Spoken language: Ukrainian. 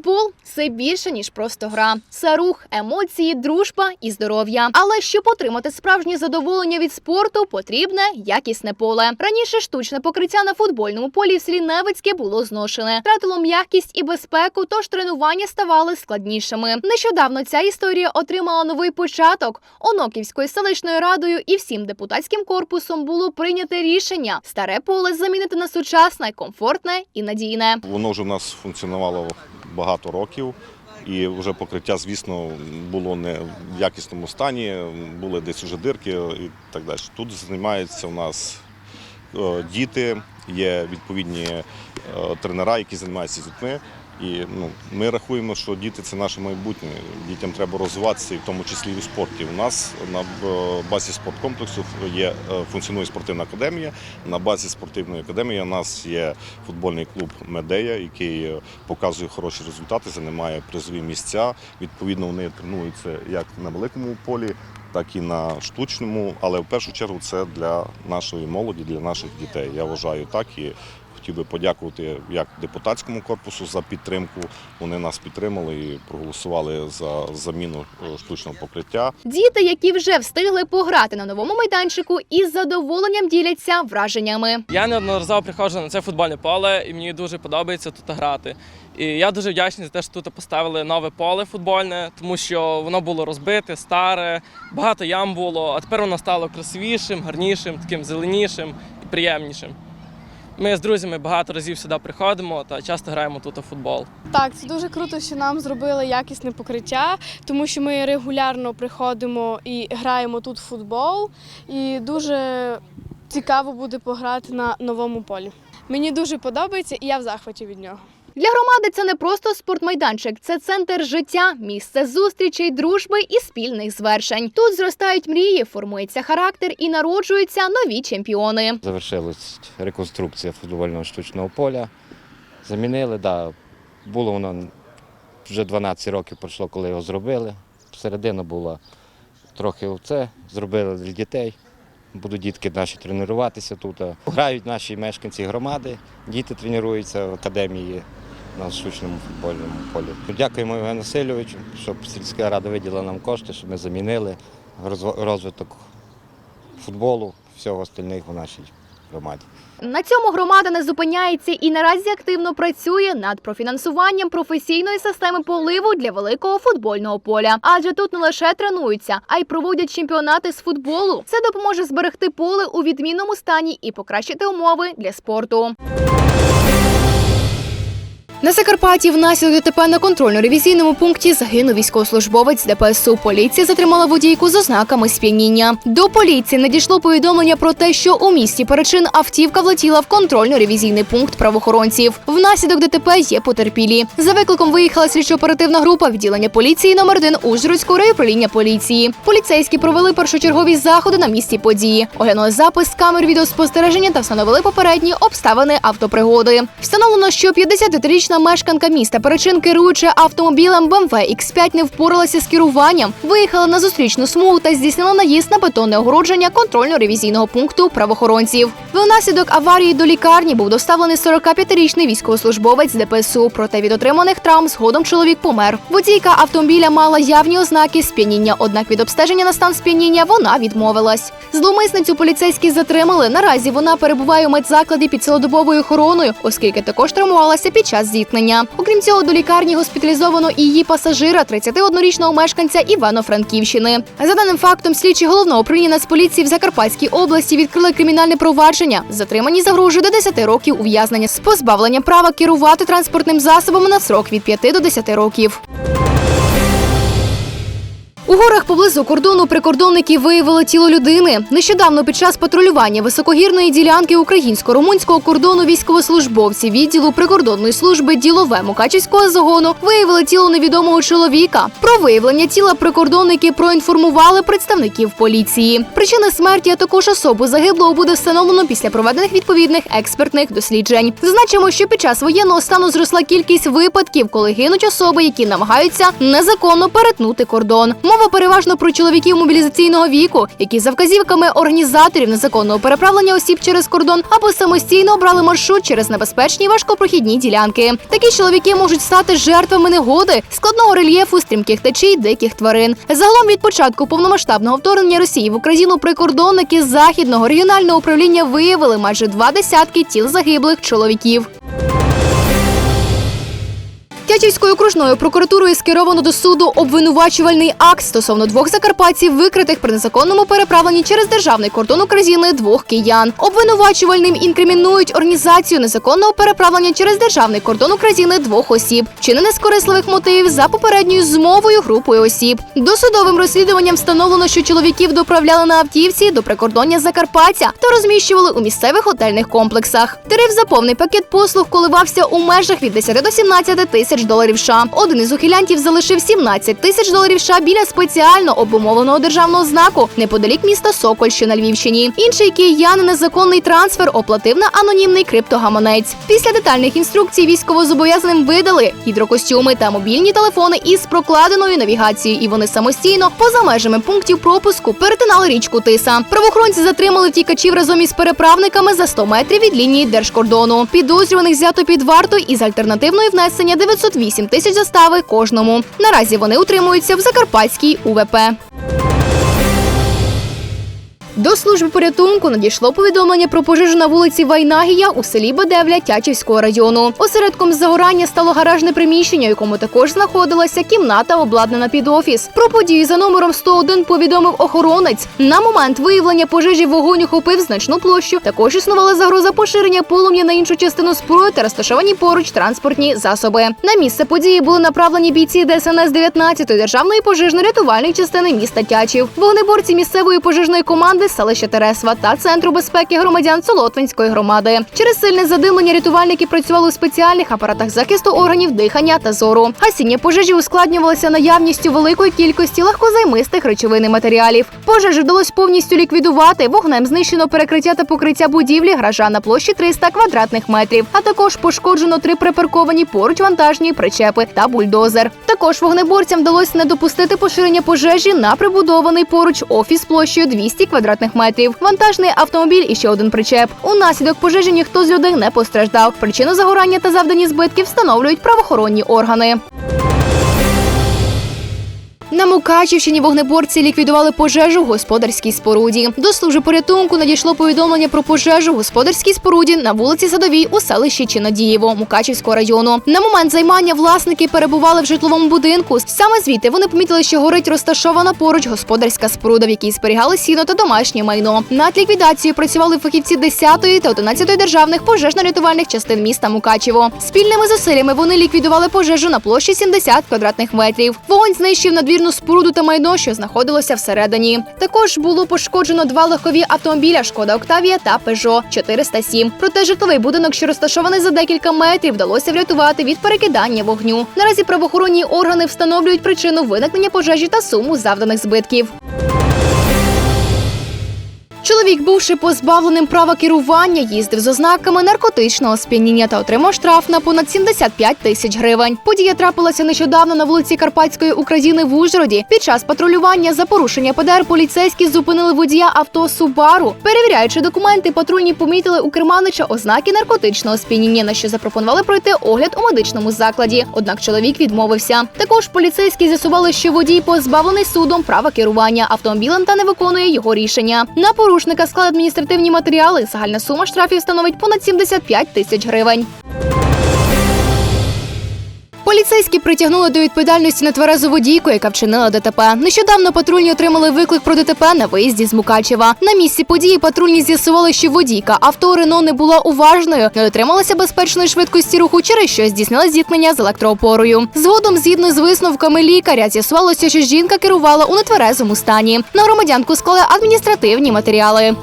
Футбол це більше ніж просто гра. Це рух, емоції, дружба і здоров'я. Але щоб отримати справжнє задоволення від спорту, потрібне якісне поле. Раніше штучне покриття на футбольному полі в селі було зношене, втратило м'якість і безпеку, тож тренування ставали складнішими. Нещодавно ця історія отримала новий початок. Оноківською селищною радою і всім депутатським корпусом було прийнято рішення старе поле замінити на сучасне, комфортне і надійне. Воно вже в нас функціонувало багато років, і вже покриття, звісно, було не в якісному стані, були десь уже дирки і так далі. Тут займаються у нас е, діти, є відповідні е, тренера, які займаються з дітьми. І ну, ми рахуємо, що діти це наше майбутнє. Дітям треба розвиватися, і в тому числі і у спорті. У нас на е, базі спорткомплексу є е, функціонує спортивна академія. На базі спортивної академії у нас є футбольний клуб Медея, який е, показує хороші результати, займає призові місця. Відповідно, вони тренуються як на великому полі, так і на штучному. Але в першу чергу це для нашої молоді, для наших дітей. Я вважаю так і. Хотів би подякувати як депутатському корпусу за підтримку. Вони нас підтримали і проголосували за заміну е, штучного покриття. Діти, які вже встигли пограти на новому майданчику, із задоволенням діляться враженнями. Я неодноразово приходжу на це футбольне поле, і мені дуже подобається тут грати. І я дуже вдячний за те, що тут поставили нове поле футбольне, тому що воно було розбите, старе, багато ям було, а тепер воно стало красивішим, гарнішим, таким зеленішим і приємнішим. Ми з друзями багато разів сюди приходимо та часто граємо тут у футбол. Так, це дуже круто, що нам зробили якісне покриття, тому що ми регулярно приходимо і граємо тут в футбол. І дуже цікаво буде пограти на новому полі. Мені дуже подобається і я в захваті від нього. Для громади це не просто спортмайданчик, це центр життя, місце зустрічей, дружби і спільних звершень. Тут зростають мрії, формується характер і народжуються нові чемпіони. Завершилась реконструкція футбольного штучного поля. Замінили, да, було воно вже 12 років пройшло, коли його зробили. Середина була трохи оце, зробили для дітей. Будуть дітки наші тренуватися тут. Грають наші мешканці громади, діти тренуються в академії на штучному футбольному полі. Дякуємо Євгену Васильовичу, щоб сільська рада виділила нам кошти, щоб ми замінили розвиток футболу, всього остальних у нашій громаді. На цьому громада не зупиняється і наразі активно працює над профінансуванням професійної системи поливу для великого футбольного поля. Адже тут не лише тренуються, а й проводять чемпіонати з футболу. Це допоможе зберегти поле у відмінному стані і покращити умови для спорту. На Закарпатті внаслідок ДТП на контрольно-ревізійному пункті загинув військовослужбовець ДПСУ. Поліція затримала водійку з ознаками сп'яніння. До поліції надійшло повідомлення про те, що у місті Перечин автівка влетіла в контрольно-ревізійний пункт правоохоронців. Внаслідок ДТП є потерпілі. За викликом виїхала слідчо-оперативна група відділення поліції номер 1 Ужгородського райуправління поліції. Поліцейські провели першочергові заходи на місці події, оглянули запис камер відеоспостереження та встановили попередні обставини автопригоди. Встановлено, що 53-річна мешканка міста Перечин, керуючи автомобілем BMW X5, не впоралася з керуванням, виїхала на зустрічну смугу та здійснила наїзд на бетонне огородження контрольно-ревізійного пункту правоохоронців. Внаслідок аварії до лікарні був доставлений 45-річний військовослужбовець ДПСУ. Проте від отриманих травм згодом чоловік помер. Водійка автомобіля мала явні ознаки сп'яніння, однак від обстеження на стан сп'яніння вона відмовилась. Зловмисницю поліцейські затримали. Наразі вона перебуває у медзакладі під цілодобовою охороною, оскільки також травмувалася під час зіткнення. Окрім цього, до лікарні госпіталізовано і її пасажира, 31-річного мешканця Івано-Франківщини. За даним фактом, слідчі головного управління Нацполіції в Закарпатській області відкрили кримінальне провадження. Затримані загрожує до 10 років ув'язнення з позбавленням права керувати транспортним засобом на срок від 5 до 10 років. У горах поблизу кордону прикордонники виявили тіло людини. Нещодавно під час патрулювання високогірної ділянки українсько-румунського кордону військовослужбовці відділу прикордонної служби ділове Мукачівського загону виявили тіло невідомого чоловіка. Про виявлення тіла прикордонники проінформували представників поліції. Причини смерті, а також особу загиблого буде встановлено після проведених відповідних експертних досліджень. Зазначимо, що під час воєнного стану зросла кількість випадків, коли гинуть особи, які намагаються незаконно перетнути кордон. Мова Мова переважно про чоловіків мобілізаційного віку, які за вказівками організаторів незаконного переправлення осіб через кордон або самостійно обрали маршрут через небезпечні важкопрохідні ділянки. Такі чоловіки можуть стати жертвами негоди, складного рельєфу, стрімких течій, диких тварин. Загалом від початку повномасштабного вторгнення Росії в Україну прикордонники західного регіонального управління виявили майже два десятки тіл загиблих чоловіків. Тячівською окружною прокуратурою скеровано до суду обвинувачувальний акт стосовно двох закарпатців, викритих при незаконному переправленні через державний кордон України двох киян. Обвинувачувальним інкримінують організацію незаконного переправлення через державний кордон України двох осіб, вчинене з корисливих мотивів за попередньою змовою групою осіб. Досудовим розслідуванням встановлено, що чоловіків доправляли на автівці до прикордоння Закарпаття та розміщували у місцевих готельних комплексах. Тариф за повний пакет послуг коливався у межах від 10 до 17 тисяч доларів США. Один із ухилянтів залишив 17 тисяч доларів США біля спеціально обумовленого державного знаку неподалік міста Соколь, що на Львівщині. Інший киян незаконний трансфер оплатив на анонімний криптогаманець. Після детальних інструкцій військовозобов'язаним видали гідрокостюми та мобільні телефони із прокладеною навігацією, і вони самостійно поза межами пунктів пропуску перетинали річку Тиса. Правоохоронці затримали втікачів разом із переправниками за 100 метрів від лінії держкордону. Підозрюваних взято під варту із альтернативною внесення 908 тисяч застави кожному. Наразі вони утримуються в Закарпатській УВП. До служби порятунку надійшло повідомлення про пожежу на вулиці Вайнагія у селі Бедевля Тячівського району. Осередком загорання стало гаражне приміщення, в якому також знаходилася кімната, обладнана під офіс. Про подію за номером 101 повідомив охоронець. На момент виявлення пожежі вогонь охопив значну площу. Також існувала загроза поширення полум'я на іншу частину споруди та розташовані поруч транспортні засоби. На місце події були направлені бійці ДСНС 19-ї державної пожежно-рятувальної частини міста Тячів. Вогнеборці місцевої пожежної команди селища Тересва та центру безпеки громадян Солотвинської громади. Через сильне задимлення рятувальники працювали у спеціальних апаратах захисту органів дихання та зору. Гасіння пожежі ускладнювалося наявністю великої кількості легкозаймистих речовин і матеріалів. Пожежу вдалося повністю ліквідувати. Вогнем знищено перекриття та покриття будівлі гаража на площі 300 квадратних метрів. А також пошкоджено три припарковані поруч вантажні причепи та бульдозер. Також вогнеборцям вдалося не допустити поширення пожежі на прибудований поруч офіс площею 200 квадратних метрів. Вантажний автомобіль і ще один причеп. Унаслідок пожежі ніхто з людей не постраждав. Причину загорання та завдані збитків встановлюють правоохоронні органи. На Мукачівщині вогнеборці ліквідували пожежу в господарській споруді. До служби порятунку надійшло повідомлення про пожежу в господарській споруді на вулиці Садовій у селищі Чинодієво Мукачівського району. На момент займання власники перебували в житловому будинку. Саме звідти вони помітили, що горить розташована поруч господарська споруда, в якій зберігали сіно та домашнє майно. Над ліквідацією працювали фахівці 10-ї та 11-ї державних пожежно-рятувальних частин міста Мукачево. Спільними зусиллями вони ліквідували пожежу на площі 70 квадратних метрів. Вогонь знищив надвірну споруду та майно, що знаходилося всередині. Також було пошкоджено два легкові автомобіля Шкода Октавія та Пежо 407. Проте житловий будинок, що розташований за декілька метрів, вдалося врятувати від перекидання вогню. Наразі правоохоронні органи встановлюють причину виникнення пожежі та суму завданих збитків. Чоловік, бувши позбавленим права керування, їздив з ознаками наркотичного сп'яніння та отримав штраф на понад 75 тисяч гривень. Подія трапилася нещодавно на вулиці Карпатської України в Ужгороді. Під час патрулювання за порушення ПДР поліцейські зупинили водія авто Субару. Перевіряючи документи, патрульні помітили у керманича ознаки наркотичного сп'яніння, на що запропонували пройти огляд у медичному закладі. Однак чоловік відмовився. Також поліцейські з'ясували, що водій позбавлений судом права керування автомобілем та не виконує його рішення. На порушника склали адміністративні матеріали. Загальна сума штрафів становить понад 75 тисяч гривень. Поліцейські притягнули до відповідальності нетверезу водійку, яка вчинила ДТП. Нещодавно патрульні отримали виклик про ДТП на виїзді з Мукачева. На місці події патрульні з'ясували, що водійка авто Рено не була уважною, не дотрималася безпечної швидкості руху, через що здійснила зіткнення з електроопорою. Згодом, згідно з висновками лікаря, з'ясувалося, що жінка керувала у нетверезому стані. На громадянку склали адміністративні матеріали.